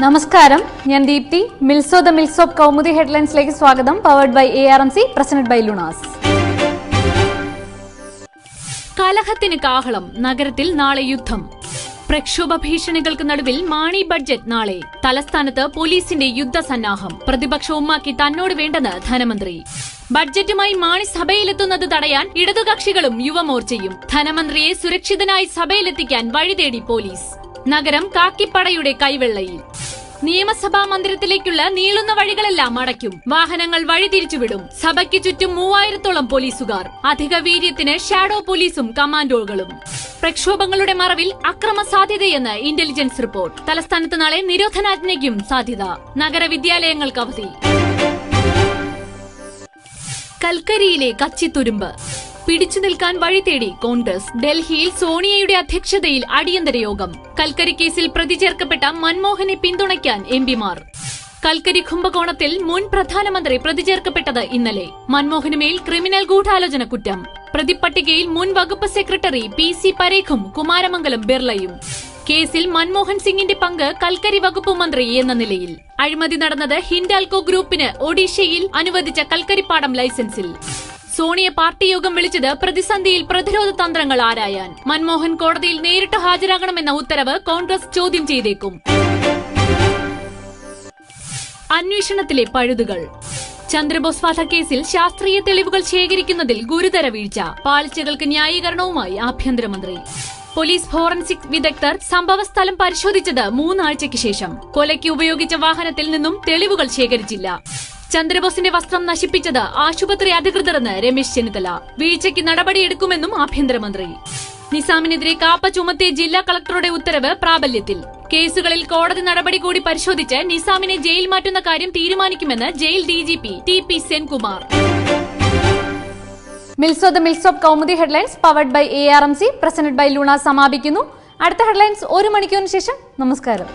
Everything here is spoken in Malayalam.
നമസ്കാരം. ഞാൻ ദീപ്തി. മിൽസോ ദ മിൽസ് ഓഫ് കൗമുദി ഹെഡ്ലൈൻസിലേക്ക് സ്വാഗതം. Powered by A R M C presented by Lunaz. കലഹത്തിന് കാഹളം നഗരത്തിൽ നാളെ യുദ്ധം. പ്രക്ഷോഭ ഭീഷണികൾക്ക് നടുവിൽ മാണി ബഡ്ജറ്റ് നാളെ. തലസ്ഥാനത്ത് പോലീസിന്റെ യുദ്ധസന്നാഹം പ്രതിപക്ഷ ഉമ്മാക്കി തന്നോട് വേണ്ടെന്ന് ധനമന്ത്രി. ബഡ്ജറ്റുമായി മാണി സഭയിലെത്തുന്നത് തടയാൻ ഇടതുകക്ഷികളും യുവമോർച്ചയും. ധനമന്ത്രിയെ സുരക്ഷിതനായി സഭയിലെത്തിക്കാൻ വഴിതേടി പോലീസ്. നഗരം കാക്കിപ്പടയുടെ കൈവെള്ളയിൽ. നിയമസഭാ മന്ദിരത്തിലേക്കുള്ള നീളുന്ന വഴികളെല്ലാം അടയ്ക്കും. വാഹനങ്ങൾ വഴിതിരിച്ചുവിടും സഭയ്ക്ക് ചുറ്റും മൂവായിരത്തോളം പോലീസുകാർ. അധിക വീര്യത്തിന് ഷാഡോ പോലീസും കമാൻഡോകളും. പ്രക്ഷോഭങ്ങളുടെ മറവിൽ അക്രമ സാധ്യതയെന്ന് ഇന്റലിജൻസ് റിപ്പോർട്ട്. തലസ്ഥാനത്ത് നാളെ നിരോധനാജ്ഞയ്ക്കും സാധ്യത. നഗരവിദ്യാലയങ്ങൾക്ക് അവധി. കൽക്കരിയിലെ കച്ചിത്തുരുമ്പ്. പിടിച്ചു നിൽക്കാൻ വഴി തേടി കോൺഗ്രസ് ഡൽഹിയിൽ സോണിയയുടെ അധ്യക്ഷതയിൽ അടിയന്തര യോഗം. കൽക്കരി കേസിൽ പ്രതി ചേർക്കപ്പെട്ട മൻമോഹനെ പിന്തുണയ്ക്കാൻ എംപിമാർ കൽക്കരി കുംഭകോണത്തിൽ മുൻ പ്രധാനമന്ത്രി പ്രതി ചേർക്കപ്പെട്ടത് ഇന്നലെ. മൻമോഹനുമേൽ ക്രിമിനൽ ഗൂഢാലോചന കുറ്റം. പ്രതിപ്പട്ടികയിൽ മുൻ വകുപ്പ് സെക്രട്ടറി പി സി പരേഖും കുമാരമംഗലം ബിർളയും. കേസിൽ മൻമോഹൻ സിംഗിന്റെ പങ്ക് കൽക്കരി വകുപ്പ് മന്ത്രി എന്ന നിലയിൽ. അഴിമതി നടന്നത് ഹിൻഡാൽകോ ഗ്രൂപ്പിന് ഒഡീഷയിൽ അനുവദിച്ച കൽക്കരിപ്പാടം ലൈസൻസിൽ. സോണിയ പാർട്ടി യോഗം വിളിച്ചത് പ്രതിസന്ധിയിൽ പ്രതിരോധ തന്ത്രങ്ങൾ ആരായാൻ. മൻമോഹൻ കോടതിയിൽ നേരിട്ട് ഹാജരാകണമെന്ന ഉത്തരവ് കോൺഗ്രസ് ചോദ്യം ചെയ്തേക്കും. അന്വേഷണത്തിലെ പഴുതുകൾ. ചന്ദ്രബോസ് വധക്കേസിൽ ശാസ്ത്രീയ തെളിവുകൾ ശേഖരിക്കുന്നതിൽ ഗുരുതര വീഴ്ച. പാളിച്ചകൾക്ക് ന്യായീകരണവുമായി ആഭ്യന്തരമന്ത്രി. പോലീസ് ഫോറൻസിക് വിദഗ്ധർ സംഭവസ്ഥലം പരിശോധിച്ചത് മൂന്നാഴ്ചയ്ക്ക് ശേഷം. കൊലയ്ക്ക് ഉപയോഗിച്ച വാഹനത്തിൽ നിന്നും തെളിവുകൾ ശേഖരിച്ചില്ല. ചന്ദ്രബോസിന്റെ വസ്ത്രം നശിപ്പിച്ചത് ആശുപത്രി അധികൃതരെന്ന് രമേശ് ചെന്നിത്തല. വീഴ്ചയ്ക്ക് നടപടിയെടുക്കുമെന്നും ആഭ്യന്തരമന്ത്രി. നിസാമിനെതിരെ കാപ്പ ചുമത്തിയ ജില്ലാ കളക്ടറുടെ ഉത്തരവ് പ്രാബല്യത്തിൽ. കേസുകളിൽ കോടതി നടപടി കൂടി പരിശോധിച്ച് നിസാമിനെ ജയിൽ മാറ്റുന്ന കാര്യം തീരുമാനിക്കുമെന്ന് jail DGP T P Senkumar. മിൽസോ the mills of Kaumudi headlines powered by A R M C presented by Luna സമാപിക്കുന്നു. അടുത്ത ഹെഡ്ലൈൻസ് ഒരു മണിക്കൂറിന് ശേഷം. നമസ്കാരം.